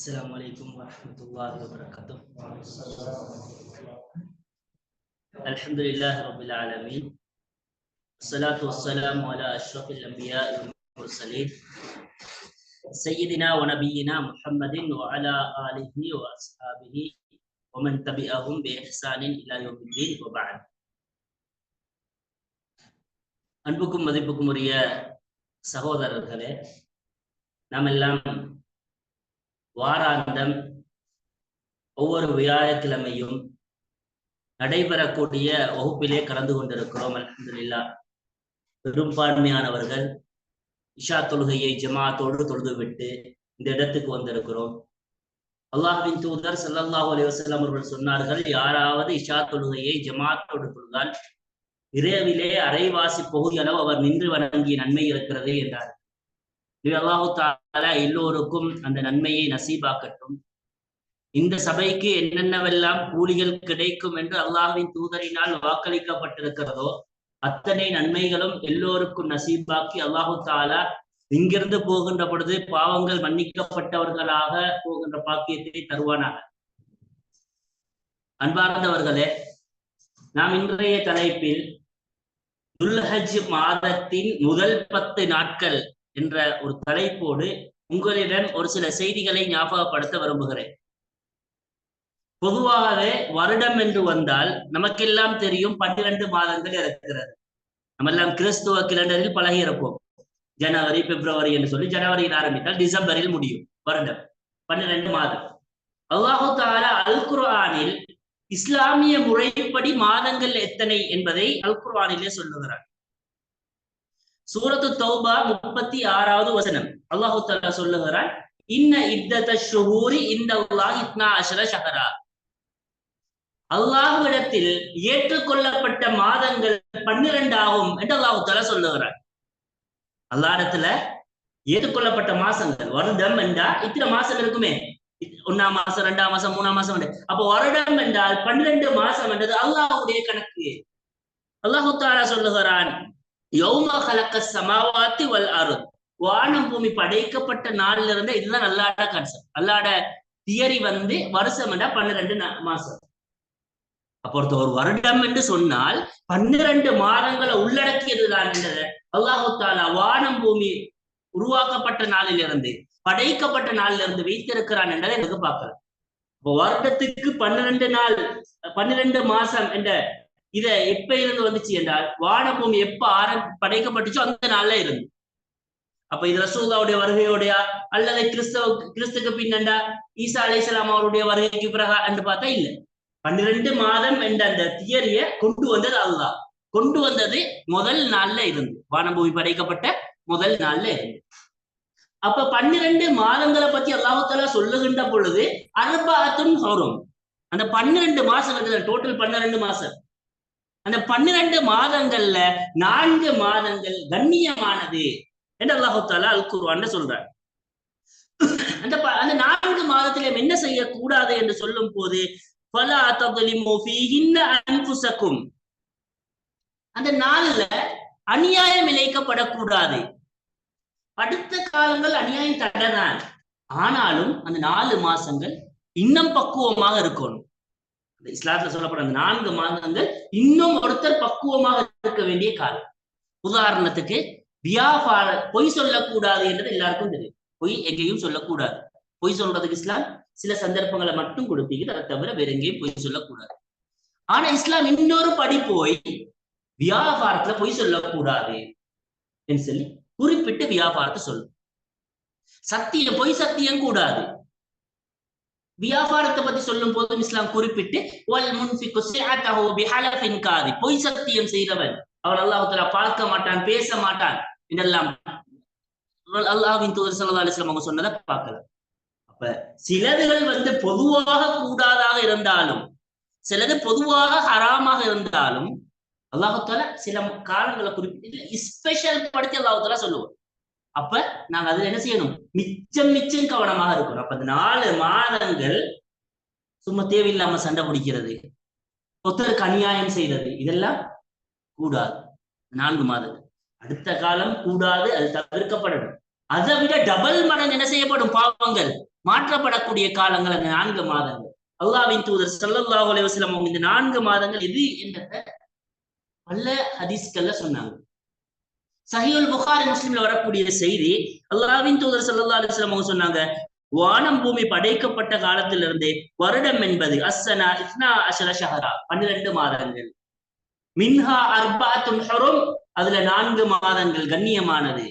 السلام عليكم ورحمة الله وبركاته الحمد لله رب العالمين الصلاة والسلام على أشرف الأنبياء والمرسلين سيدنا ونبينا محمد وعلى آله وأصحابه ومن تبعهم بإحسان إلى يوم الدين وبعد அன்புக்கும் மதிப்புக்கும் உரிய சகோதரர்களே நாம் எல்லாம் வாராந்தம் ஒவ்வொரு வியாழக்கிழமையும் நடைபெறக்கூடிய வகுப்பிலே கலந்து கொண்டிருக்கிறோம் அலமதுல்லா பெரும்பான்மையானவர்கள் இஷா தொழுகையை ஜமாத்தோடு தொழுதுவிட்டு இந்த இடத்துக்கு வந்திருக்கிறோம். அல்லாஹின் தூதர் சல்லல்லாஹு அலிவசல்லாம் அவர்கள் சொன்னார்கள் யாராவது இஷா தொழுகையை ஜமாத்தோடு தொழுதால் இரவிலே அரைவாசி பகுதி அளவு அவர் நின்று வணங்கிய நன்மை இருக்கிறது என்றார். அல்லாஹு தாலா எல்லோருக்கும் அந்த நன்மையை நசீபாக்கட்டும். இந்த சபைக்கு என்னென்னவெல்லாம் கூலிகள் கிடைக்கும் என்று அல்லாஹின் தூதரினால் வாக்களிக்கப்பட்டிருக்கிறதோ அத்தனை நன்மைகளும் எல்லோருக்கும் நசீபாக்கி அல்லாஹு தாலா இங்கிருந்து போகின்ற பொழுது பாவங்கள் மன்னிக்கப்பட்டவர்களாக போகின்ற பாக்கியத்தை தருவானாக. அன்பார்ந்தவர்களே நாம் இன்றைய தலைப்பில் துல்ஹஜ் மாதத்தின் முதல் பத்து நாட்கள் என்ற ஒரு தலைப்போடு உங்களிடம் ஒரு சில செய்திகளை ஞாபகப்படுத்த விரும்புகிறேன். பொதுவாகவே வருடம் என்று வந்தால் நமக்கெல்லாம் தெரியும் பன்னிரண்டு மாதங்கள் இருக்கிறது. நம்ம எல்லாம் கிறிஸ்துவ கிலண்டரில் பழகி இருப்போம் ஜனவரி பிப்ரவரி என்று சொல்லி ஜனவரியில் ஆரம்பித்தால் டிசம்பரில் முடியும் வருடம். பன்னிரண்டு மாதம். அல்லாஹு தாலா அல் குர்ஆனில் இஸ்லாமிய முறைப்படி மாதங்கள் எத்தனை என்பதை அல் குர்ஆனிலே சொல்லுகிறார். சூரத்து தௌபா முப்பத்தி ஆறாவது வசனம். அல்லாஹு தாலா சொல்லுகிறான் இன்ன இத்தத ஷுஹூரி இந்த அல்லாஹ் இத்னா அஷர ஷஹரா. அல்லாஹுவிடத்தில் ஏற்றுக்கொள்ளப்பட்ட மாதங்கள் பன்னிரண்டு ஆகும் என்று அல்லாஹு தாலா சொல்லுகிறார் அல்லாடத்துல ஏற்றுக்கொள்ளப்பட்ட மாசங்கள் வருடம் என்றா இத்தனை மாசம் இருக்குமே. ஒன்னாம் மாசம் ரெண்டாம் மாசம் மூணாம் மாசம் அப்ப வருடம் என்றால் பன்னிரண்டு மாசம் என்றது அல்லாஹுடைய கணக்கு. அல்லாஹு தாலா சொல்லுகிறான் யௌமா கலக்க சமாவாத்தி வல் அருள் வானம் பூமி படைக்கப்பட்ட நாள்ல இருந்து இதுதான் அல்லாட கான்செப்ட் அல்லாட தியரி வந்து வருஷம் என்றா பன்னிரெண்டு மாசம். அப்போ ஒரு வருடம் என்று சொன்னால் பன்னிரண்டு மாதங்களை உள்ளடக்கியதுதான் என்றது அல்லாஹு தாலா வானம் பூமி உருவாக்கப்பட்ட நாளிலிருந்து படைக்கப்பட்ட நாளிலிருந்து வைத்திருக்கிறான் என்றதை எனக்கு பார்க்கலாம். இப்போ வருடத்துக்கு பன்னிரண்டு நாள் பன்னிரண்டு மாசம் என்ற இத எப்ப இருந்து வந்துச்சு என்றால் வானபூமி எப்ப ஆரம் படைக்கப்பட்டுச்சோ அந்த நாள்ல இருந்து. அப்ப இது ரசூல்லாவுடைய வருகையோடைய அல்லது கிறிஸ்தவ கிறிஸ்துக்கு பின்னண்டா ஈசா அலிசலாம் அவருடைய வருகைக்கு பிறகா என்று பார்த்தா இல்ல. பன்னிரண்டு மாதம் என்ற அந்த தியரிய கொண்டு வந்தது அதுதான் கொண்டு வந்தது முதல் நாள்ல இருந்து. வானபூமி படைக்கப்பட்ட முதல் நாள்ல இருந்து. அப்ப பன்னிரண்டு மாதங்களை பத்தி அல்லாஹால சொல்லுகின்ற பொழுது அர்பாத்தும் சௌரம் அந்த பன்னிரண்டு மாசம் டோட்டல் பன்னிரண்டு மாசம். அந்த பன்னிரண்டு மாதங்கள்ல நான்கு மாதங்கள் கண்ணியமானது என்று அல்லாஹால அல் குர்வான் சொல்றார். அந்த அந்த நான்கு மாதத்தில என்ன செய்யக்கூடாது என்று சொல்லும் போது பல அன்புசக்கும் அந்த நாள்ல அநியாயம் இழைக்கப்படக்கூடாது. அடுத்த காலங்கள் அநியாயம் தடதான் ஆனாலும் அந்த நாலு மாசங்கள் இன்னும் பக்குவமாக இருக்கணும். இஸ்லாத்துல சொல்லப்படுற அந்த நான்கு மாதங்கள் இன்னும் ஒருத்தர் பக்குவமாக இருக்க வேண்டிய காலம். உதாரணத்துக்கு வியாபார பொய் சொல்லக்கூடாது என்றது எல்லாருக்கும் தெரியும். பொய் எங்கேயும் சொல்லக்கூடாது. பொய் சொல்றதுக்கு இஸ்லாம் சில சந்தர்ப்பங்களை மட்டும் கொடுப்பீங்க அதை தவிர வேற எங்கேயும் பொய் சொல்லக்கூடாது. ஆனா இஸ்லாம் இன்னொரு படி போய் வியாபாரத்துல பொய் சொல்லக்கூடாது என்று சொல்லி குறிப்பிட்டு வியாபாரத்தை சொல்லும். சத்தியம் பொய் சத்தியம் கூடாது. வியாபாரத்தை பத்தி சொல்லும் போதும் இஸ்லாம் குறிப்பிட்டு காதி பொய் சத்தியம் செய்தவன். அவர் அல்லாஹுல பார்க்க மாட்டான் பேச மாட்டான். இதெல்லாம் அல்லாஹின் தூதர் சல்லா அலிஸ்லாம் அவங்க சொன்னதை பார்க்கலாம் அப்ப சிலதுகள் வந்து பொதுவாக கூடாதாக இருந்தாலும் சிலது பொதுவாக ஹராமாக இருந்தாலும் அல்லாஹால சில காலங்களை குறிப்பிட்டு ஸ்பெஷல் படுத்தி அல்லாஹால சொல்லுவோம் அப்ப நாங்க அதுல என்ன செய்யணும்? மிச்சம் மிச்சம் கவனமாக இருக்கணும். அப்ப நாலு மாதங்கள் சும்மா தேவையில்லாம சண்டை பிடிக்கிறது ஒருத்தருக்கு அநியாயம் செய்யறது இதெல்லாம் கூடாது. நான்கு மாதங்கள். அடுத்த காலம் கூடாது அது தவிர்க்கப்படணும். அதை விட டபுள் மடங்கு என்ன செய்யப்படும்? பாவங்கள். மாற்றப்படக்கூடிய காலங்கள் அந்த நான்கு மாதங்கள். அல்லாவின் தூதர் ஸல்லல்லாஹு அலைஹி இந்த நான்கு மாதங்கள் எது என்ற பல ஹதீஸ்கள்ல சொன்னாங்க. சஹியுல் புகாரி முஸ்லிம்ல வரக்கூடிய செய்தி அல்லாவின் தூதர் சல்லா அலைஹி அவங்க சொன்னாங்க வானம் பூமி படைக்கப்பட்ட காலத்திலிருந்து வருடம் என்பது அஸ்ஸனா இஸ்னா அஷர ஷஹரா பன்னிரண்டு மாதங்கள். மின்ஹா அர்பாத்துன் ஹுரும் அதுல நான்கு மாதங்கள் கண்ணியமானது.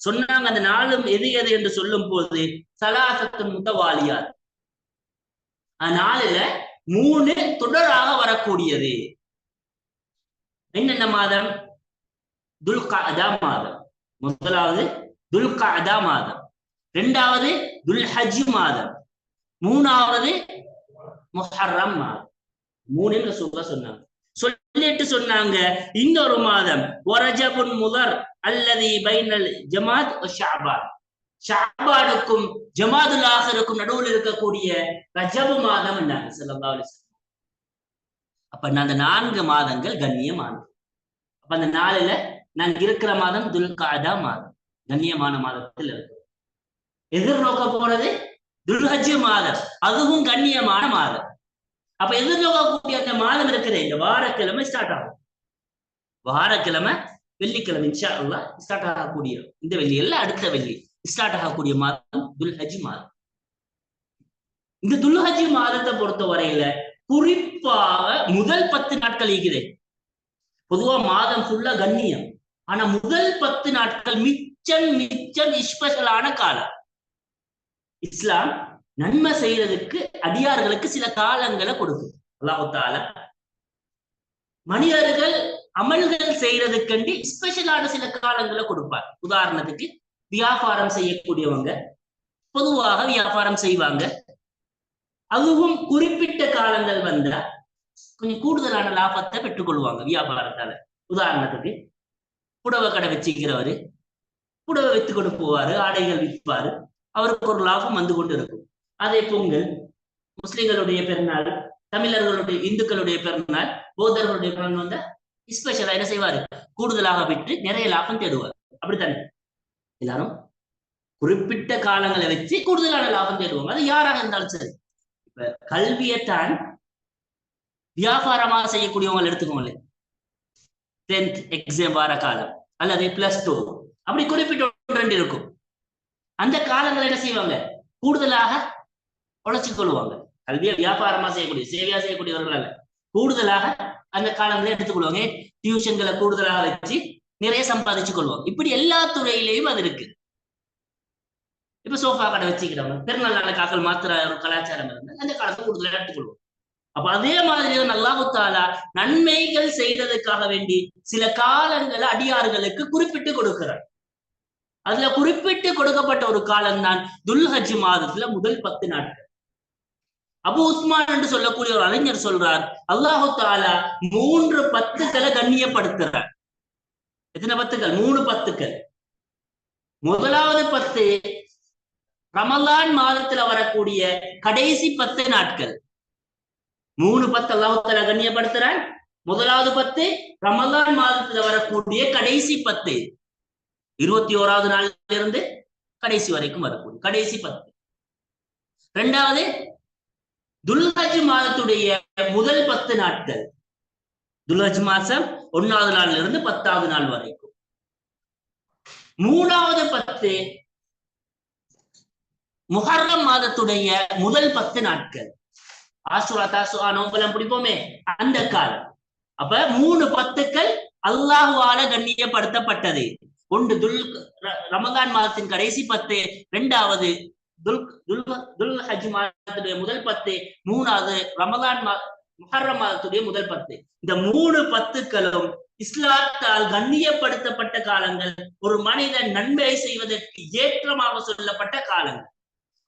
சொன்னாங்க அந்த நாளும் எது எது என்று சொல்லும் போது சலாசத்தின் முத்தவாலியார். நாளில மூணு தொடராக வரக்கூடியது. என்னென்ன மாதம்? துல்காதா மாதம். முதலாவது துல்காதா மாதம். இரண்டாவது துல்ஹஜ் மாதம். மூணாவது முஹர்ரம் மாதம். மூணுன்னு சொல்ல சொன்னாங்க. சொல்லிட்டு சொன்னாங்க இன்னொரு மாதம் ஒரஜபுன் முதர் அல்லது பைனல் ஜமாத் ஷாபான். ஷாபானுக்கும் ஜமாதுல் ஆஹருக்கும் நடுவில் இருக்கக்கூடிய ரஜபு மாதம் என்றாங்க ஸல்லல்லாஹு அப்ப அந்த நான்கு மாதங்கள் கண்ணியமானது. அப்ப அந்த நாளில நாங்க இருக்கிற மாதம் துல்காதா மாதம். கண்ணியமான மாதத்தில் இருக்கு எதிர்நோக்க போறது துல்ஹஜ் மாதம். அதுவும் கண்ணியமான மாதம். அப்ப எதிர்நோக்கக்கூடிய அந்த மாதம் இருக்குது இந்த வாரக்கிழமை ஸ்டார்ட் ஆகும். வாரக்கிழமை வெள்ளிக்கிழமை இன்ஷா ஸ்டார்ட் ஆகக்கூடிய இந்த வெள்ளி எல்லாம் அடுத்த வெள்ளி. ஸ்டார்ட் ஆகக்கூடிய மாதம் துல்ஹஜ் மாதம். இந்த துல்ஹஜ் மாதத்தை பொறுத்த வரையில குறிப்பாக முதல் பத்து நாட்கள் இருக்குது பொதுவா மாதம் ஃபுல்லா கண்ணியம். ஆனா முதல் பத்து நாட்கள் மிச்சம் மிச்சம் ஸ்பெஷலான காலம். இஸ்லாம் நன்மை செய்யறதுக்கு அடியார்களுக்கு சில காலங்களை கொடுக்கும் அல்லாஹால மனிதர்கள் அமல்கள் செய்யறதுக்கண்டி ஸ்பெஷலான சில காலங்களை கொடுப்பார். உதாரணத்துக்கு வியாபாரம் செய்யக்கூடியவங்க பொதுவாக வியாபாரம் செய்வாங்க. அதுவும் குறிப்பிட்ட காலங்கள் வந்தா கொஞ்சம் கூடுதலான லாபத்தை பெற்றுக்கொள்வாங்க வியாபாரத்தால. உதாரணத்துக்கு புடவை கடை வச்சுக்கிறவரு புடவை வித்து கொண்டு போவாரு ஆடைகள் விற்பாரு அவருக்கு ஒரு லாபம் வந்து கொண்டு இருக்கும் அதே பொங்கல் முஸ்லிம்களுடைய பெருநாள் தமிழர்களுடைய இந்துக்களுடைய பிறந்தநாள் பௌத்தர்களுடைய பிறந்த வந்து ஸ்பெஷலா என்ன செய்வாரு? கூடுதலாக விட்டு நிறைய லாபம் தேடுவார். அப்படித்தானே? எல்லாரும் குறிப்பிட்ட காலங்களை வச்சு கூடுதலான லாபம் தேடுவாங்க. அது யாராக இருந்தாலும் சரி. இப்ப கல்வியைத்தான் வியாபாரமாக செய்யக்கூடியவங்க எடுத்துக்கோங்களேன். டென்த் எக்ஸாம் வார காலம். அல்லது பிளஸ் டூ அப்படி குறிப்பிட்ட ரெண்டு இருக்கும். அந்த காலங்களை என்ன செய்வாங்க? கூடுதலாக உழைச்சு கொள்வாங்க. கல்வியை வியாபாரமா செய்யக்கூடிய சேவையா செய்யக்கூடியவர்கள் அல்ல. கூடுதலாக அந்த காலங்களை எடுத்துக்கொள்வாங்க. டியூஷன்களை கூடுதலாக வச்சு நிறைய சம்பாதிச்சு கொள்வாங்க. இப்படி எல்லா துறையிலையும் அது இருக்கு. இப்ப சோஃபா கடை வச்சுக்கிறவங்க பெருநாள் நாளை காக்கல் மாத்திர ஒரு கலாச்சாரம் இருந்தால் அந்த காலத்தை கூடுதலாக எடுத்துக்கொள்வோம் அப்ப அதே மாதிரி அல்லாஹு தாலா நன்மைகள் செய்ததுக்காக வேண்டி சில காலங்களை அடியார்களுக்கு குறிப்பிட்டு கொடுக்கிறார். அதுல குறிப்பிட்டு கொடுக்கப்பட்ட ஒரு காலம் தான் துல்ஹஜ் மாதத்துல முதல் பத்து நாட்கள். அபு உஸ்மான் என்று சொல்லக்கூடிய ஒரு அறிஞர் சொல்றார் அல்லாஹு தாலா மூன்று பத்துக்களை கண்ணியப்படுத்துறார். எத்தனை பத்துக்கள்? மூணு பத்துக்கள். முதலாவது பத்து ரமலான் மாதத்துல வரக்கூடிய கடைசி பத்து நாட்கள். மூணு பத்து அல்லாஹு கண்ணியப்படுத்துறான் முதலாவது பத்து ரமலான் மாதத்துல வரக்கூடிய கடைசி பத்து. இருபத்தி ஓராவது நாள்ல இருந்து கடைசி வரைக்கும் வரக்கூடிய கடைசி பத்து. ரெண்டாவது துல்ஹஜ் மாதத்துடைய முதல் பத்து நாட்கள். துல்ஹஜ் மாசம் ஒன்னாவது நாள்ல இருந்து பத்தாவது நாள் வரைக்கும். மூணாவது பத்து முஹர்ரம் மாதத்துடைய முதல் பத்து நாட்கள். ஆசுரா தாசுரா நோம்பெல்லாம் பிடிப்போமே? அந்த காலம். அப்ப மூணு பத்துக்கள் அல்லாஹுவால கண்ணியப்படுத்தப்பட்டது. ஒன்று துல் ரமகான் மாதத்தின் கடைசி பத்து இரண்டாவது துல் துல் துல் ஹஜ் மாதத்துடைய முதல் பத்து மூணாவது ரமகான் மா முஹர்ரம் மாதத்துடைய முதல் பத்து. இந்த மூணு பத்துக்களும் இஸ்லாத்தால் கண்ணியப்படுத்தப்பட்ட காலங்கள். ஒரு மனிதன் நன்மை செய்வதற்கு ஏற்றமாக சொல்லப்பட்ட காலங்கள்.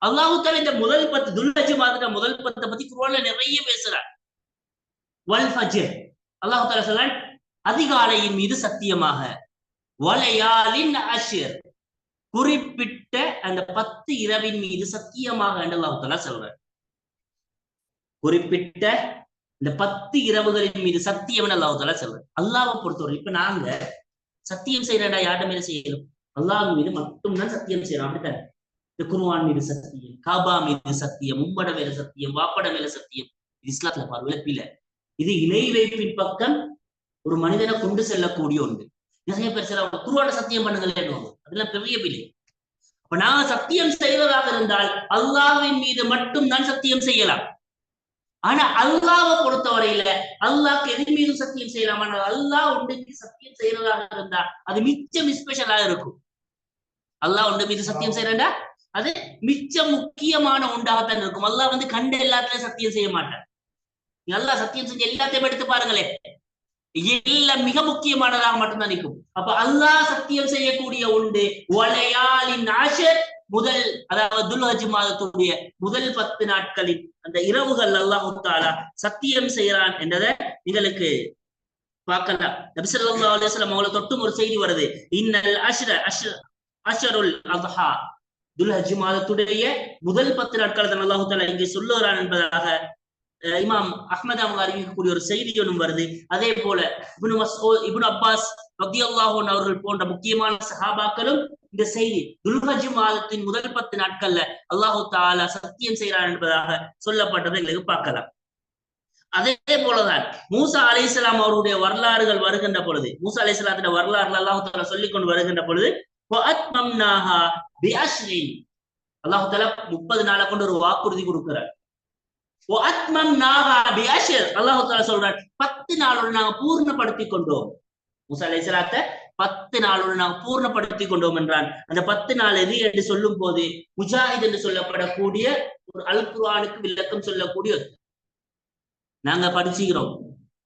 அல்லாஹுத்தால இந்த முதல் பத்து துல்லஜி மாதத்துல முதல் பத்தை பத்தி குர்ஆன்ல நிறைய பேசுறார். வல் ஃபஜ்ர். அல்லாஹு சொல்றான் அதிகாலையின் மீது சத்தியமாக. வலையாலின் அஷர். குறிப்பிட்ட அந்த பத்து இரவின் மீது சத்தியமாக என்று அல்லாஹு சொல்றார். குறிப்பிட்ட இந்த பத்து இரவுகளின் மீது சத்தியம் என்று அல்லாஹு சொல்றார். அல்லாவை பொறுத்தவரை இப்ப நாங்க சத்தியம் செய்யறடா யார்கிட்ட மேல செய்யணும் அல்லாஹ் மீது மட்டும்தான் சத்தியம் செய்யறோம் அப்படித்தானே? இந்த குருவான் மீது சத்தியம் காபா மீது சத்தியம் உம்மட மேல சத்தியம் வாப்பட மேல சத்தியம் இது இஸ்லாத்துல பார்வையில இது இணை வைப்பின் பக்கம் ஒரு மனிதனை கொண்டு செல்லக்கூடிய ஒன்று. நிறைய பேர் சில குருவான சத்தியம் பண்ணுங்களேன்னு அதெல்லாம் பெரிய பிள்ளை அப்ப நான் சத்தியம் செய்வதாக இருந்தால் அல்லாவின் மீது மட்டும் தான் சத்தியம் செய்யலாம். ஆனா அல்லாவை பொறுத்தவரையில அல்லாஹ்க்கு எது மீது சத்தியம் செய்யலாம். ஆனால் அல்லாஹ் ஒன்றுக்கு சத்தியம் செய்யறதாக இருந்தா அது மிச்சம் ஸ்பெஷலா இருக்கும். அல்லாஹ் ஒன்று மீது சத்தியம் செய்யறா அது மிச்ச முக்கியமான ஒன்றாகத்தான் இருக்கும். அல்லாஹ் வந்து கண்ட எல்லாத்துலயும் சத்தியம் செய்ய மாட்டார் அல்லாஹ் சத்தியம் செஞ்சு எல்லாத்தையும் எடுத்து பாருங்களேன். எல்லாம் மிக முக்கியமானதாக மட்டும்தான் நிற்கும். அப்ப அல்லாஹ் சத்தியம் செய்யக்கூடிய உண்டு. ஒலையாளின் ஆஷர் முதல் அதாவது துல்ஹஜ் மாதத்துடைய முதல் பத்து நாட்களில் அந்த இரவுகள் அல்லாஹு தாலா சத்தியம் செய்யறான் என்றதை எங்களுக்கு பார்க்கலாம். நபிசல்லா அலுவலம் அவங்களை தொட்டும் ஒரு செய்தி வருது. இன்னல் அஷ்ர அஷ்ர அஷருல் அல்ஹா துல்ஹஜ் மாதத்துடைய முதல் பத்து நாட்கள் தான் அல்லாஹு தாலா இங்கே சொல்லுகிறான் என்பதாக இமாம் அஹ்மத் அவங்க அறிவிக்கக்கூடிய ஒரு செய்தி ஒன்றும் வருது. அதே போல இப்னு மஸ்ஊ இப்னு அப்பாஸ் ரத்தியல்லாஹூன் அவர்கள் போன்ற முக்கியமான சஹாபாக்களும் இந்த செய்தி துல்ஹஜ் மாதத்தின் முதல் பத்து நாட்கள்ல அல்லாஹு தாலா சத்தியம் செய்கிறான் என்பதாக சொல்லப்பட்டதை எங்களுக்கு பார்க்கலாம். அதே போலதான் மூசா அலிஸ்லாம் அவருடைய வரலாறுகள் வருகின்ற பொழுது மூசா அலிஸ்லாத்தின் வரலாறுல அல்லாஹு தாலா சொல்லிக் கொண்டு வருகின்ற பொழுது அல்லாஹு தாலா முப்பது நாளை கொண்டு ஒரு வாக்குறுதி கொடுக்கிறார். அல்லாஹு தாலா சொல்றார் பத்து நாளோடு நாங்க பூர்ணப்படுத்தி கொண்டோம். மூசா அலிஸ்லாத்தை பத்து நாளோடு நாங்கள் பூர்ணப்படுத்தி கொண்டோம் என்றான். அந்த பத்து நாள் எது என்று சொல்லும் போது முஜாஹித் என்று சொல்லப்படக்கூடிய ஒரு அல் குர்ஆனுக்கு விளக்கம் சொல்லக்கூடிய நாங்க படிச்சுக்கிறோம்.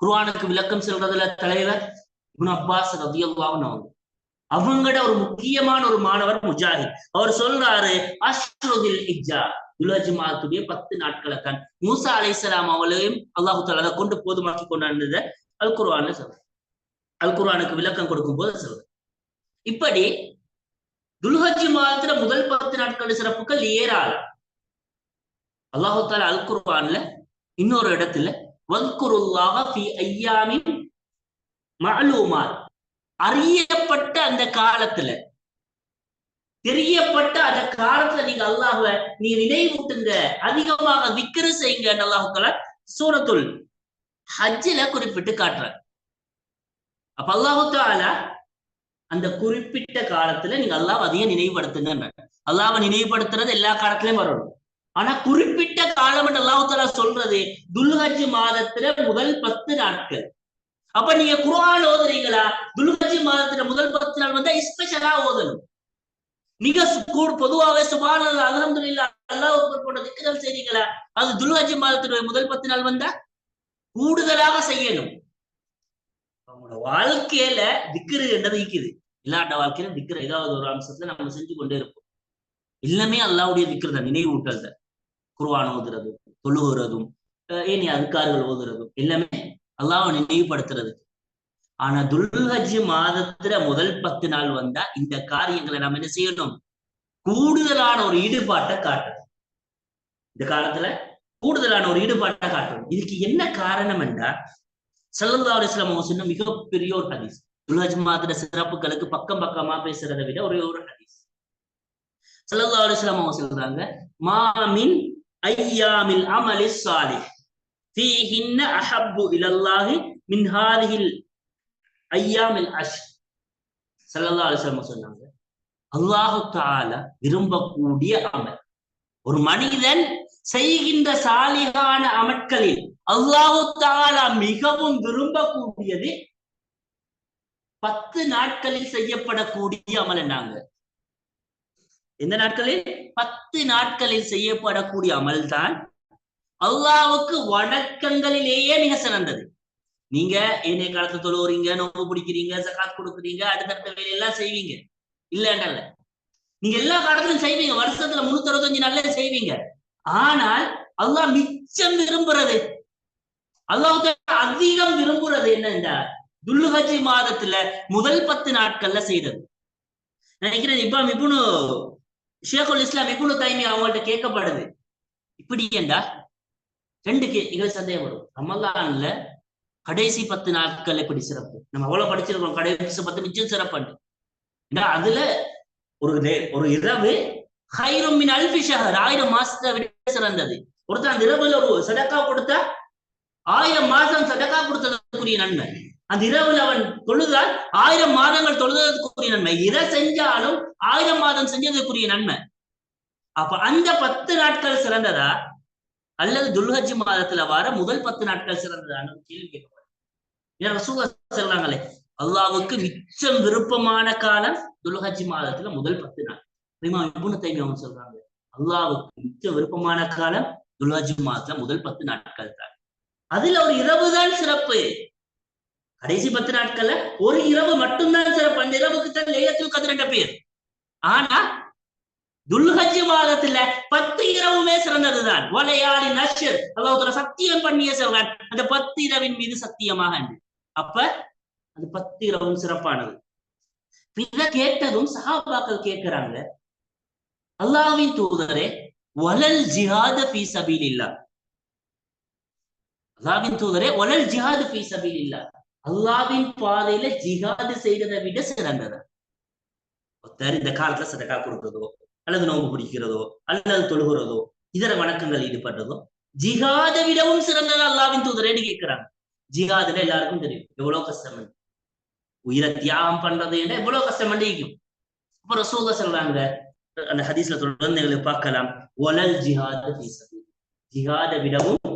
குர்ஆனுக்கு விளக்கம் சொல்றதுல தலைவர் இப்னு அப்பாஸ் ரதியல்லாஹு அவங்க அவங்கட ஒரு முக்கியமான ஒரு மாணவர் முஜாஹித். அவர் சொல்றாரு அஷ்ருதில் இஜா துலஜ்மாத்துடைய பத்து நாட்களை தான். மூசா அலைசலாம் அவளையும் அல்லாஹு தாலா அதை கொண்டு போதுமாக்கி கொண்டாடுறத அல் குர்வான்னு சொல்ற அல் குர்வானுக்கு விளக்கம் கொடுக்கும் போது சொல்ற இப்படி துல்ஹஜி மாதத்துல முதல் பத்து நாட்கள் சிறப்புகள் ஏராளம். அல்லாஹு தாலா அல் குர்வான்ல இன்னொரு இடத்துல வல்குருல்லாஹி ஐயாமின் மஅலூமாத். அறியப்பட்ட அந்த காலத்துல. தெரியப்பட்ட அந்த காலத்துல நீங்க அல்லாஹுவ நீ நினைவூட்டுங்க. அதிகமாக விக்கிர செய்யுங்க அல்லாஹு தாலா சூரத்துல் ஹஜ்ஜில குறிப்பிட்டு காட்டுற அப்ப அல்லாஹு தாலா அந்த குறிப்பிட்ட காலத்துல நீங்க அல்லாஹ் அதிகம் நினைவுபடுத்துங்க அல்லாஹ்வை நினைவுபடுத்துறது எல்லா காலத்திலயும் வரணும் ஆனா குறிப்பிட்ட காலம் அல்லாஹு தாலா சொல்றது துல்ஹஜ் மாதத்துல முதல் பத்து நாட்கள். அப்ப நீங்க குருவான் ஓதுறீங்களா? துல்கஜி மாதத்துல முதல் பத்து நாள் வந்தா ஸ்பெஷலா ஓதணும். மிக பொதுவாகவே சுபான அலமதுல்லா அல்லாஹ் போன்ற திக்குதல் செய்றீங்களா? அது துல்கஜி மாதத்துடைய முதல் பத்து நாள் வந்தா கூடுதலாக செய்யணும். அவங்களோட வாழ்க்கையில திக்ரு என்றது இருக்குது இல்லாட்ட வாழ்க்கையில திக்ர ஏதாவது ஒரு அம்சத்துல நம்ம செஞ்சு கொண்டே இருப்போம். எல்லாமே அல்லாவுடைய திக்ரு தான் நினைவூட்டல் தான். குர்வான் ஓதுறதும் தொழுகிறதும் ஏனி அதுக்கார்கள் ஓதுறதும் எல்லாமே அல்லாஹ் நினைவுபடுத்துறது. ஆனா துல்ஹஜ் மாதத்துல முதல் பத்து நாள் வந்தா இந்த காரியங்களை நம்ம என்ன செய்யணும்? கூடுதலான ஒரு ஈடுபாட்டை காட்டணும். இந்த காலத்துல கூடுதலான ஒரு ஈடுபாட்டை காட்டணும். இதுக்கு என்ன காரணம் என்றா சல்லல்லா அலிஸ்லாம் அவங்க சொன்ன மிகப்பெரிய ஒரு ஹதீஸ். துல்ஹஜ் மாதத்துல சிறப்புகளுக்கு பக்கம் பக்கமா பேசுறதை விட ஒரே ஒரு ஹதீஸ். சல்லல்லா அலிஸ்லாம் அவங்க சொல்றாங்க மாமின் ஐயாமில் அமலி சாலிஹ். ஃபீஹின்ன அஹப்பு இலல்லாஹி மின் ஹாதிஹில் ஐயாமில் அஷ் சல்லல்லா அலிஸ்லாம சொன்னாங்க. அல்லாஹு தால விரும்பக்கூடிய அமல். ஒரு மனிதன் செய்கின்ற சாலிகான அமற்களில் அல்லாஹு தாலா மிகவும் விரும்பக்கூடியது பத்து நாட்களில் செய்யப்படக்கூடிய அமல் என்னாங்க? எந்த நாட்களில்? பத்து நாட்களில் செய்யப்படக்கூடிய அமல் தான் அல்லாவுக்கு வணக்கங்களிலேயே மிக சிறந்தது. நீங்க ஏனைய காலத்துல தொழுவுறீங்க நோம்பு பிடிக்கிறீங்க சக்காத் கொடுக்குறீங்க அடுத்தடுத்த வேலையெல்லாம் செய்வீங்க. இல்லன்றல்ல நீங்க எல்லா காலத்திலும் செய்வீங்க. வருஷத்துல முன்னூத்தி அறுபத்தஞ்சு நாள்ல செய்வீங்க. ஆனால் அல்லாஹ் மிச்சம் விரும்புறது அல்லாஹ் அதிகம் விரும்புறது என்னன்னா துல்லுஹஜி மாதத்துல முதல் பத்து நாட்கள்ல செய்தது. நினைக்கிறேன் இப்ப இப்புனு ஷேகுல் இஸ்லாம் இப்புனு தைமி அவங்கள்ட்ட கேட்கப்படுது. இப்படி ஏண்டா ரெண்டு கே எங்களுக்கு சந்தேகம் வரும். ரமலான்ல கடைசி பத்து நாட்கள் எப்படி சிறப்பு. நம்ம அவ்வளவு படிச்சிருக்கோம் கடைசி பத்து நிச்சயம் சிறப்பு ஏன்னா அதுல ஒரு ஒரு இரவு ஹைரம் மின் அல்பிஷகர் ஆயிரம் மாசத்தை விட சிறந்தது. ஒருத்தர் அந்த இரவுல ஒரு சதக்கா கொடுத்தா ஆயிரம் மாதம் சதக்கா கொடுத்ததுக்குரிய நன்மை. அந்த இரவுல அவன் தொழுதால் ஆயிரம் மாதங்கள் தொழுதற்குரிய நன்மை. இதை செஞ்சாலும் ஆயிரம் மாதம் செஞ்சதற்குரிய நன்மை. அப்ப அந்த பத்து நாட்கள் சிறந்ததா? அல்லது துல்ஹஜ் மாதத்துல வர முதல் பத்து நாட்கள் சிறந்ததான கேள்வி கேட்கப்படும் ஏன்னா ரசூலா சொல்றாங்களே அல்லாவுக்கு மிச்சம் விருப்பமான காலம் துல்ஹஜ் மாதத்துல முதல் பத்து நாள். இமாம் அவங்க சொல்றாங்க அல்லாவுக்கு மிச்ச விருப்பமான காலம் துல்ஹஜ் மாதத்துல முதல் பத்து நாட்கள் தான். அதுல ஒரு இரவு தான் சிறப்பு. கடைசி பத்து நாட்கள்ல ஒரு இரவு மட்டும்தான் சிறப்பு. அந்த இரவுக்கு தான் லேயத்துல் கதிரண்ட பேர் ஆனா துல்ஹஜ் மாதத்துல பத்து இரவுமே சிறந்ததுதான். வலையாளி நஷர் அல்லாஹ் சத்தியம் பண்ணிய சொல்றான் அந்த பத்து இரவின் மீது சத்தியமாக அப்ப அது பத்து இரவும் சிறப்பானது. பிற கேட்டதும் சஹாபாக்கள் கேட்கிறாங்க அல்லாவின் தூதரே வலல் ஜிஹாத பி சபீல் இல்லா அல்லாவின் தூதரே வலல் ஜிஹாது சபீல் இல்லா அல்லாவின் பாதையில ஜிஹாது செய்ததை விட சிறந்தது. ஒருத்தர் இந்த காலத்துல சதக்கா கொடுக்குறதோ அல்லது நோம்பு பிடிக்கிறதோ அல்லது தொழுகிறதோ இதர வணக்கங்கள் ஈடுபடுறதோ ஜிஹாதை விடவும் சிறந்தது அல்லாவின் தூதரேன்னு கேட்கிறாங்க. ஜிஹாதுல எல்லாருக்கும் தெரியும். எவ்வளவு கஷ்டம் உயிரை தியாகம் பண்றது என்ன? எவ்வளவு கஷ்டம் இருக்கும் அப்ப ரசூலா சொல்றாங்க அந்த ஹதீஸ்ல தொடர்ந்து பார்க்கலாம். ஒலல் ஜிஹாத ஜிஹாத விடவும்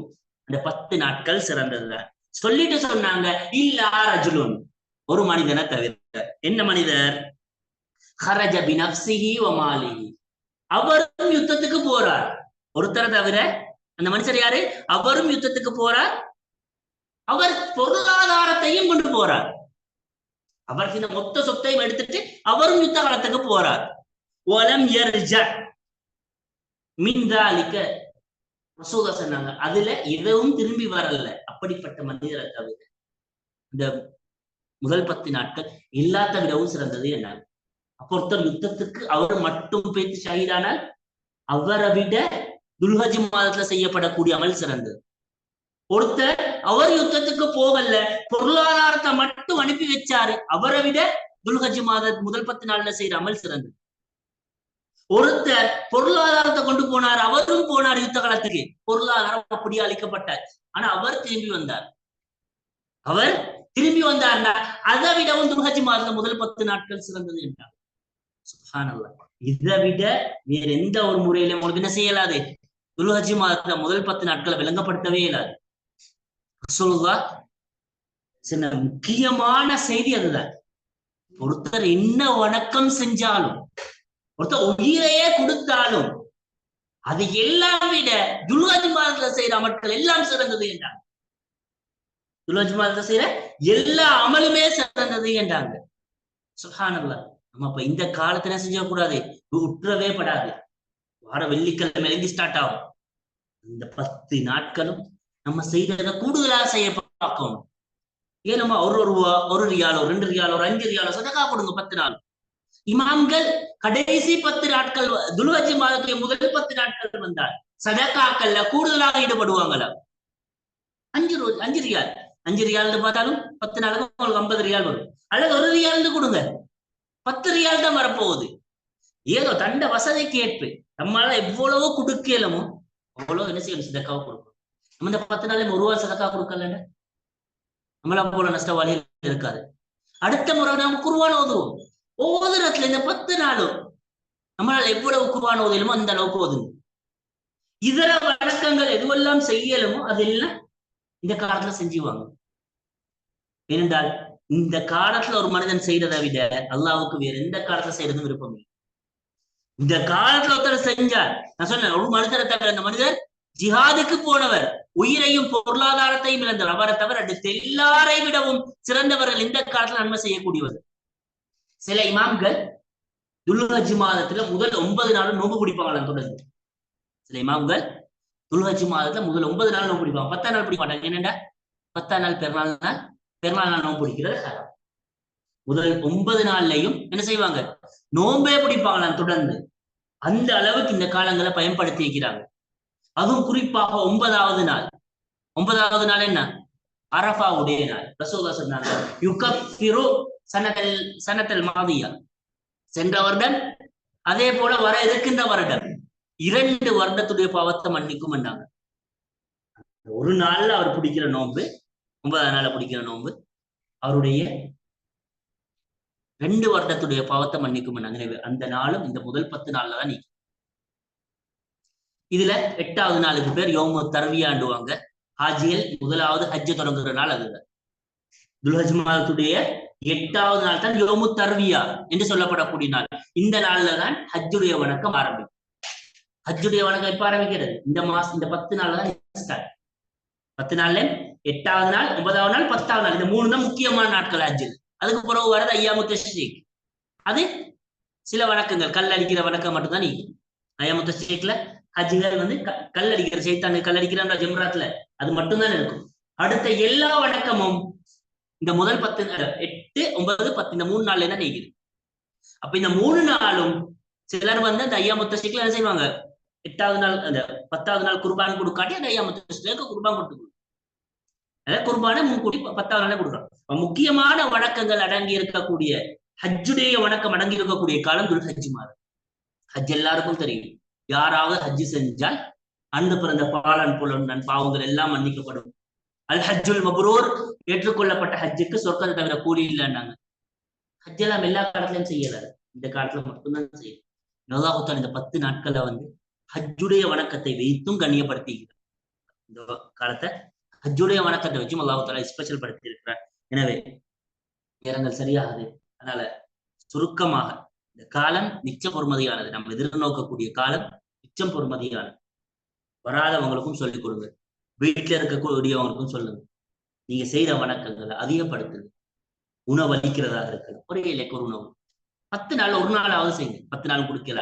அந்த பத்து நாட்கள் சிறந்ததுதான் சொல்லிட்டு சொன்னாங்க இல்லா ரஜுலுன். ஒரு மனிதனை தவிர என்ன மனிதர்? ஹரஜ பினப்சிஹி ஒமாலிஹி அவரும் யுத்தத்துக்கு போறார். ஒருத்தரை தவிர அந்த மனுஷர் யாரு? அவரும் யுத்தத்துக்கு போறார். அவர் பொருளாதாரத்தையும் கொண்டு போறார். அவர் இந்த மொத்த சொத்தையும் எடுத்துட்டு அவரும் யுத்த காலத்துக்கு போறார். ஒலம் எர்ஜ. மின்தாலிக்க ரசூலா சொன்னாங்க. அதுல எதுவும் திரும்பி வரல. அப்படிப்பட்ட மனிதரை தவிர. இந்த முதல் பத்து நாட்கள் எல்லாத்த விடவும் சிறந்தது என்ன அப்பொருத்தர் யுத்தத்துக்கு அவர் மட்டும் பேச்சு ஷஹீதானால் அவரை விட துல்ஹஜி மாதத்துல செய்யப்படக்கூடிய அமல் சிறந்தது. ஒருத்தர் அவர் யுத்தத்துக்கு போகல பொருளாதாரத்தை மட்டும் அனுப்பி வச்சாரு அவரை விட துல்ஹஜி மாத முதல் பத்து நாள்ல செய்யற அமல் சிறந்தது. ஒருத்தர் பொருளாதாரத்தை கொண்டு போனார் அவரும் போனார் யுத்த காலத்துக்கு. பொருளாதாரம் அப்படியே அளிக்கப்பட்டார் ஆனா அவர் திரும்பி வந்தார். அவர் திரும்பி வந்தார்னா அதை விடவும் துல்ஹஜி மாதத்துல முதல் பத்து நாட்கள் சிறந்தது என்றார். சுப்ஹானல்லாஹ். இதை விட வேற எந்த ஒரு முறையிலும் உங்களுக்கு என்ன செய்யலாது? துல்ஹஜ் மாதத்துல முதல் பத்து நாட்களை விளங்கப்படுத்தவே இல்லாது சொல்லுதா சின்ன முக்கியமான செய்தி அதுதான். ஒருத்தர் என்ன வணக்கம் செஞ்சாலும் ஒருத்தர் உயிரையே கொடுத்தாலும் அது எல்லாம் விட துல்ஹஜ் மாதத்துல செய்யற அமட்கள் எல்லாம் சிறந்தது என்றாங்க. துல்ஹஜ் மாதத்துல செய்யற எல்லா அமலுமே சிறந்தது என்றாங்க. சுஹானல்லாஹ் நம்ம இப்ப இந்த காலத்துல என்ன செஞ்சிடக்கூடாது? உற்றவே படாது. வார வெள்ளிக்கிழமை இருந்து ஸ்டார்ட் ஆகும். இந்த பத்து நாட்களும் நம்ம செய்ததை கூடுதலா செய்ய பார்க்கணும். ஏன் நம்ம ஒரு ஒரு ரூபா ஒரு ரியாலோ ரெண்டு ரியாலோ ஒரு அஞ்சு ரியாலோ சதக்கா கொடுங்க பத்து நாள். இமாம்கள் கடைசி பத்து நாட்கள் துல்ஹஜ் மாதத்துடைய முதல் பத்து நாட்கள் வந்தால் சதக்காக்கள்ல கூடுதலாக ஈடுபடுவாங்களா? அஞ்சு அஞ்சு ரியால். அஞ்சு ரியால்னு பார்த்தாலும் பத்து நாளுக்கு உங்களுக்கு ஐம்பது ரியால் வரும். அல்லது ஒரு ரியால்னு கொடுங்க. பத்து ரியால் தான் வரப்போகுது. ஏதோ தண்ட வசதிக்கு ஏற்பு நம்மளால எவ்வளவோ கொடுக்கலமோ அவ்வளவு என்ன செய்யணும்? சிதக்காவை கொடுக்கணும். நம்ம இந்த பத்து நாளையும் ஒரு ரூபா சிதக்கா கொடுக்கல நம்மள போல நஷ்டவாளிகள் இருக்காது. அடுத்த முறை நாம குருவான ஓதுவோம். நேரத்துல இந்த பத்து நாளும் நம்மளால எவ்வளவு குருவான ஓதலுமோ அந்த அளவுக்கு ஓதுங்க. இதர வணக்கங்கள் எதுவெல்லாம் செய்யலுமோ அதெல்லாம் இந்த காலத்துல செஞ்சுவாங்க. ஏனென்றால் இந்த காலத்துல ஒரு மனிதன் செய்யறதை விட அல்லாவுக்கு வேற எந்த காலத்துல செய்யறதும் விருப்பம் இல்லை. இந்த காலத்துல ஒருத்தர் செஞ்சார். நான் சொன்னேன் ஒரு மனிதரை தவிர அந்த மனிதர் ஜிஹாதுக்கு போனவர். உயிரையும் பொருளாதாரத்தையும் இழந்தவர் அவரை தவிர அடுத்த எல்லாரை விடவும் சிறந்தவர்கள் இந்த காலத்துல நன்மை செய்யக்கூடியவர். சில இமாம்கள் துல்ஹஜ் மாதத்துல முதல் ஒன்பது நாளும் நோம்பு பிடிப்பாங்களாம் தொடர்ந்து. சில இமாம்கள் துல்ஹஜ் மாதத்துல முதல் ஒன்பது நாள் நோம்பு பிடிப்பாங்க. பத்தாம் நாள் பிடிக்க என்னண்டா? பத்தாம் நாள் பிறநாள் நாள் பெருநாள் நாள் நோம்பு பிடிக்கிறது ஹராம் முதல் ஒன்பது நாள்லயும் என்ன செய்வாங்க? நோன்பே பிடிப்பாங்களாம் தொடர்ந்து. அந்த அளவுக்கு இந்த காலங்களை பயன்படுத்தி வைக்கிறாங்க அதுவும் குறிப்பாக ஒன்பதாவது நாள். ஒன்பதாவது நாள் என்ன? அரஃபா உடைய நாள். ரசூலா சொன்னாங்க யுகப்பிரு சனத்தல் சனத்தல் மாவியா சென்ற வருடம் அதே போல வர இருக்கின்ற வருடம். இரண்டு வருடத்துடைய பாவத்தை மன்னிக்கும் என்றாங்க ஒரு நாள்ல அவர் பிடிக்கிற நோன்பு ஒன்பதாம் நாள்ல பிடிக்கிற நோன்பு. அவருடைய ரெண்டு வருடத்துடைய பாவத்தை மன்னிக்கும் என்றாங்க அந்த நாளும் இந்த முதல் பத்து நாள்ல தான் நீக்கும். இதுல எட்டாவது நாளுக்கு பேர் யோம தரவியாண்டுவாங்க. ஹாஜிகள் முதலாவது ஹஜ்ஜ தொடங்குற நாள் அதுதான் துல்ஹஜ் மாதத்துடைய எட்டாவது நாள் தான் யோமு தர்வியா என்று சொல்லப்படக்கூடிய நாள். இந்த நாள்ல தான் ஹஜ்ஜுடைய வணக்கம் ஆரம்பிக்கும். ஹஜ்ஜுடைய வணக்கம் எப்ப ஆரம்பிக்கிறது? இந்த மாசம் இந்த பத்து நாள்ல தான் ஸ்டார்ட் பத்து நாள்ல எட்டாவது நாள் ஒன்பதாவது நாள் பத்தாவது நாள். இந்த மூணு தான் முக்கியமான நாட்கள் ஹஜ்ஜில் அதுக்கு பிறகு வரது ஐயாமு தஷ்ரீக். அது சில வணக்கங்கள். கல் அடிக்கிற வணக்கம் மட்டும்தான் நீங்க ஐயாமுத்த தஷ்ரீக்ல ஹஜ்ஜிகள் வந்து கல் அடிக்கிற சைத்தானு கல் அடிக்கிற ஜெம்ராத்ல அது மட்டும்தான் இருக்கும். அடுத்த எல்லா வணக்கமும் இந்த முதல் பத்து எட்டு ஒன்பது பத்து இந்த மூணு நாள்ல தான் நீங்க அப்ப இந்த மூணு நாளும் சிலர் வந்து அந்த ஐயா முத்தஸ்டிக்ல என்ன செய்வாங்க? எட்டாவது நாள் அந்த பத்தாவது நாள் குர்பான் கொடுக்காட்டி அந்த ஐயா குர்பான் கொடுத்து அதாவது குர்பானை முன்கூட்டி பத்தாவது நாளே கொடுக்குறோம் முக்கியமான வணக்கங்கள் அடங்கி இருக்கக்கூடிய ஹஜ்ஜுடைய வணக்கம் அடங்கி இருக்கக்கூடிய காலம் துல் ஹஜ்ஜு மாதம். ஹஜ் எல்லாருக்கும் தெரியும். யாராவது ஹஜ்ஜு செஞ்சால் அன்று பிறந்த பாலன் புலன் பாவங்கள் எல்லாம் மன்னிக்கப்படும். அல் ஹஜ்ஜுல் மபுரூர் ஏற்றுக்கொள்ளப்பட்ட ஹஜ்ஜுக்கு சொர்க்கத்தை தவிர கூலி இல்லைன்னாங்க. ஹஜ் எல்லாம் எல்லா காலத்திலையும் செய்யலாது இந்த காலத்துல மட்டும்தான் செய்யும் நல்லாஹுத்தான் இந்த பத்து நாட்களை வந்து ஹஜ்ஜுடைய வணக்கத்தை வைத்தும் கண்ணியப்படுத்திக்கிறார் இந்த காலத்தை ஹஜ்ஜுடைய வணக்கத்தை வச்சும் அல்லாஹால ஸ்பெஷல் படுத்தி இருக்கிறார் எனவே நேரங்கள் சரியாகுது. அதனால சுருக்கமாக இந்த காலம் நிச்ச பொறுமதியானது. நம்ம எதிர்நோக்கக்கூடிய காலம் நிச்சம் பொறுமதியானது. வராதவங்களுக்கும் சொல்லிக் கொடுங்க. வீட்டுல இருக்கக்கூடியவங்களுக்கும் சொல்லுங்க. நீங்க செய்யற வணக்கங்களை அதிகப்படுத்துங்க. உணவு அளிக்கிறதா இருக்கலாம் ஒரே இலக்கு உணவு. பத்து நாள் ஒரு நாளாவது செய்யுங்க. பத்து நாள் குடிக்கல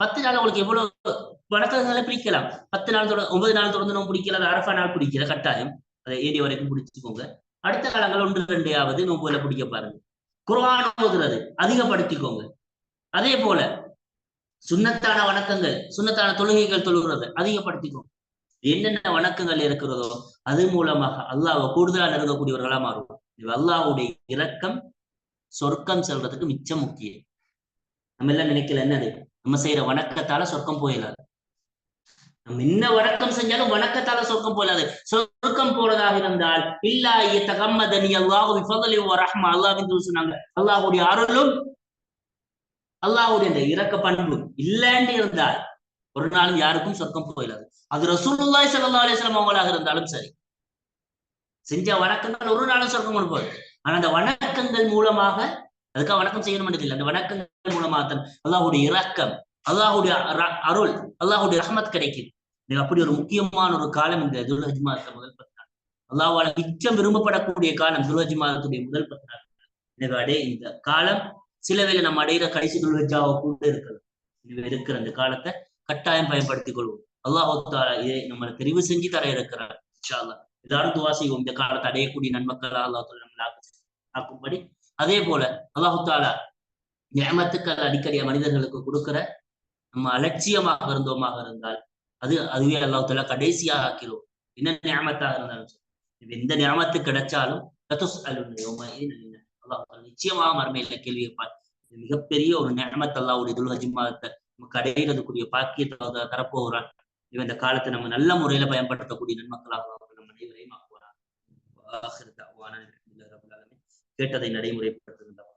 பத்து நாள் உங்களுக்கு எவ்வளவு வணக்கங்களை பிடிக்கலாம் பத்து நாள் தொட ஒன்பது நாள் தொடர்ந்து நோம்பு பிடிக்கல அது நாள் பிடிக்கல கட்டாயம். அதை ஏரிய வரைக்கும் பிடிச்சிக்கோங்க. அடுத்த காலங்கள் ஒன்று ரெண்டையாவது நோம்புல பிடிக்க பாருங்க. குரான் ஓதுறது அதிகப்படுத்திக்கோங்க. அதே போல சுண்ணத்தான வணக்கங்கள் சுண்ணத்தான தொழுகைகள் தொழுகிறது அதிகப்படுத்திக்கோங்க. என்னென்ன வணக்கங்கள் இருக்கிறதோ அது மூலமாக அல்லாவை கூடுதலா நெருங்கக்கூடியவர்களா மாறுவோம் அல்லாவுடைய இரக்கம் சொர்க்கம் செல்றதுக்கு மிச்சம் முக்கியம். நம்ம எல்லாம் நினைக்கல என்னது நம்ம செய்யற வணக்கத்தால சொர்க்கம் போயிடாது நம்ம என்ன வணக்கம் செஞ்சாலும் வணக்கத்தால சொர்க்கம் போயிடாது சொர்க்கம் போறதாக இருந்தால் இல்லா தகம்மதனி அல்லாஹு விஃபதலி ரஹ்மா. அல்லாஹின் சொன்னாங்க அல்லாஹுடைய அருளும் அல்லாஹுடைய அந்த இறக்க பண்பும் இல்லைன்னு இருந்தால் ஒரு நாளும் யாருக்கும் சொர்க்கம் போயிடாது அது ரசூலுல்லாய் சல்லா அலிஸ்லாம் அவங்களாக இருந்தாலும் சரி. செஞ்ச வணக்கங்கள் ஒரு நாளும் சொர்க்கம் கொண்டு போகுது. ஆனா அந்த வணக்கங்கள் மூலமாக அதுக்காக வணக்கம் செய்யணும் இல்லை. அந்த வணக்கங்கள் மூலமாக தான் அல்லாஹுடைய இரக்கம் அல்லாஹுடைய அருள் அல்லாஹுடைய ரஹமத் கிடைக்குது. அப்படி ஒரு முக்கியமான ஒரு காலம் இந்த துல்ஹஜ் மாதத்தை முதல் பத்து நாள் அல்லாஹால மிச்சம் விரும்பப்படக்கூடிய காலம் துல்ஹஜ் மாதத்துடைய முதல் பத்து நாள் எனவே அடைய இந்த காலம் சில வேலை நம்ம அடையிற கடைசி துல்ஹஜாவை கூட இருக்கலாம். எனவே இருக்கிற அந்த காலத்தை கட்டாயம் பயன்படுத்திக் கொள்வோம். அல்லாஹு தாலா இதை நம்மளை தெரிவு செஞ்சு தர இருக்கிறார். எல்லாரும் துவா செய்வோம். இந்த காலத்தை அடையக்கூடிய நன்மக்கள் அல்லாஹ் நம்மளை ஆக்கும்படி அதே போல அல்லாஹு தாலா நியமத்துக்கள் அடிக்கடி மனிதர்களுக்கு கொடுக்கிற நம்ம அலட்சியமாக இருந்தோமாக இருந்தால் அது அதுவே அல்லாஹு தாலா கடைசியாக ஆக்கிறோம் என்ன நியமத்தாக இருந்தாலும் எந்த நியமத்து கிடைச்சாலும் அல்லாஹ் நிச்சயமாக மறுமையில கேள்வி பார்த்து மிகப்பெரிய ஒரு நியமத் அல்லாவுடைய துல்ஹஜி மாதத்தை நமக்கு அடையிறதுக்குரிய பாக்கியத்தை தரப்போகிறான். இவன் இந்த காலத்தை நம்ம நல்ல முறையில பயன்படுத்தக்கூடிய நன்மக்களாக நம்ம அனைவரையும் ஆக்குவாரான் கேட்டதை நடைமுறைப்படுத்துகின்றன.